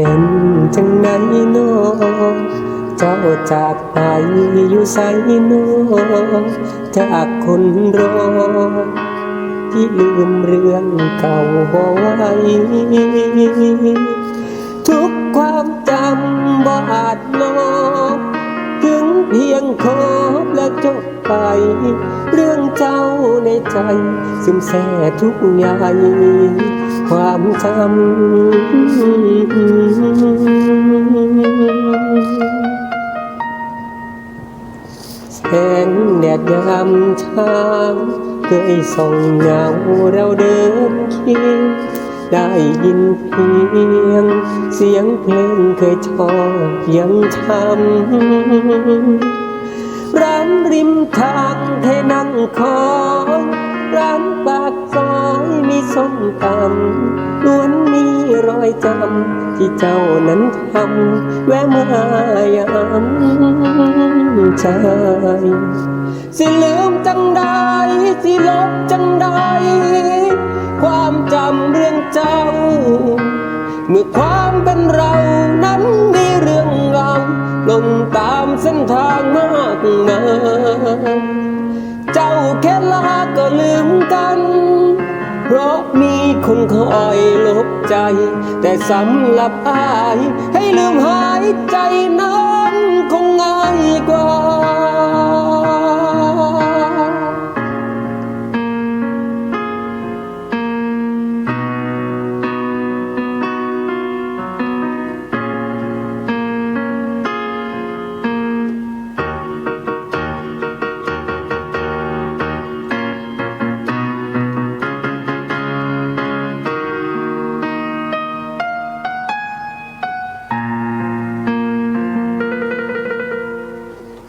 เป็นจังไหนโนอเจ้าจากไปอยู่ใสโนอจากคนรอที่ลืมเรื่องเก่าบ่ไว้ทุกความจำบอาด งเพียงคบและจบไป เรื่องเจ้าในใจ ซึมแซ่ทุกอย่างความจำแสงแดดยามเช้าเคยส่องเงาเราเดินเคียงได้ยินเพียง เสียงเพลงเคยชอบยังช้ำ ร้านริมทางให้นั่งคอยร้านปากซอยมีส้มตำล้วนมีรอยจำที่เจ้านั้นทำแวะมายามใจสิลืมจังใดสิลบจังใดความจำเรื่องเจ้า เมื่อความเป็นเรานั้นมีเรื่องราวลงตามเส้นทางมากมายเจ้าแค่ลาก็ลืมกัน เพราะมีคนคอยลบใจ แต่สำหรับอาย ให้ลืมหายใจนั้นคงง่ายกว่า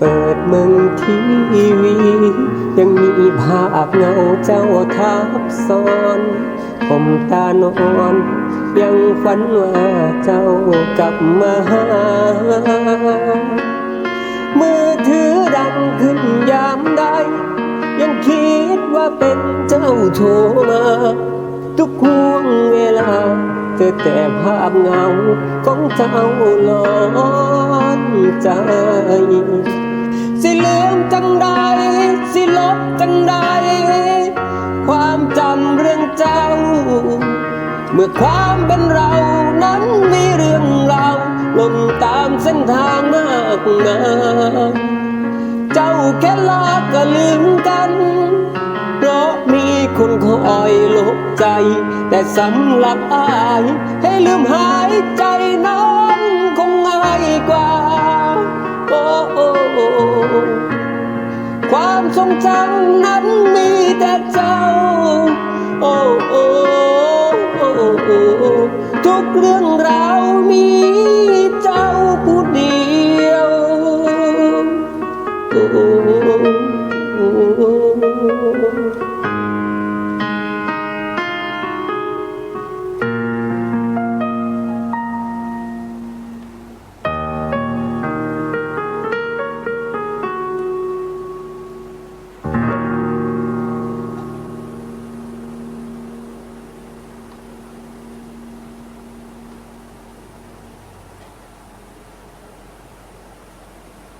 เปิดมืองทีวี ยังมีภาพเงาเจ้าทับซ้อนผมตานอน ยังฝันว่าเจ้ากลับมาหามือถือดังขึ้นยามใด ยังคิดว่าเป็นเจ้าโทรมา ทุกห่วงเวลาเจอแต่ภาพเงาของเจ้าหลอนใจ สิลืมจังใดสิลบจังใด ความจำเรื่องเจ้า เมื่อความเป็นเรานั้นมีเรื่องราวลงตามเส้นทางมากมายเจ้าแค่ลาก็ลืมกัน เพราะมีคนคอยลบใจ แต่สำหรับอาย ให้ลืมหายใจนั้นคงง่ายกว่า จันทร์นั้นมีแต่เจ้า โอ้โอ้โอ้ทุกเรื่อง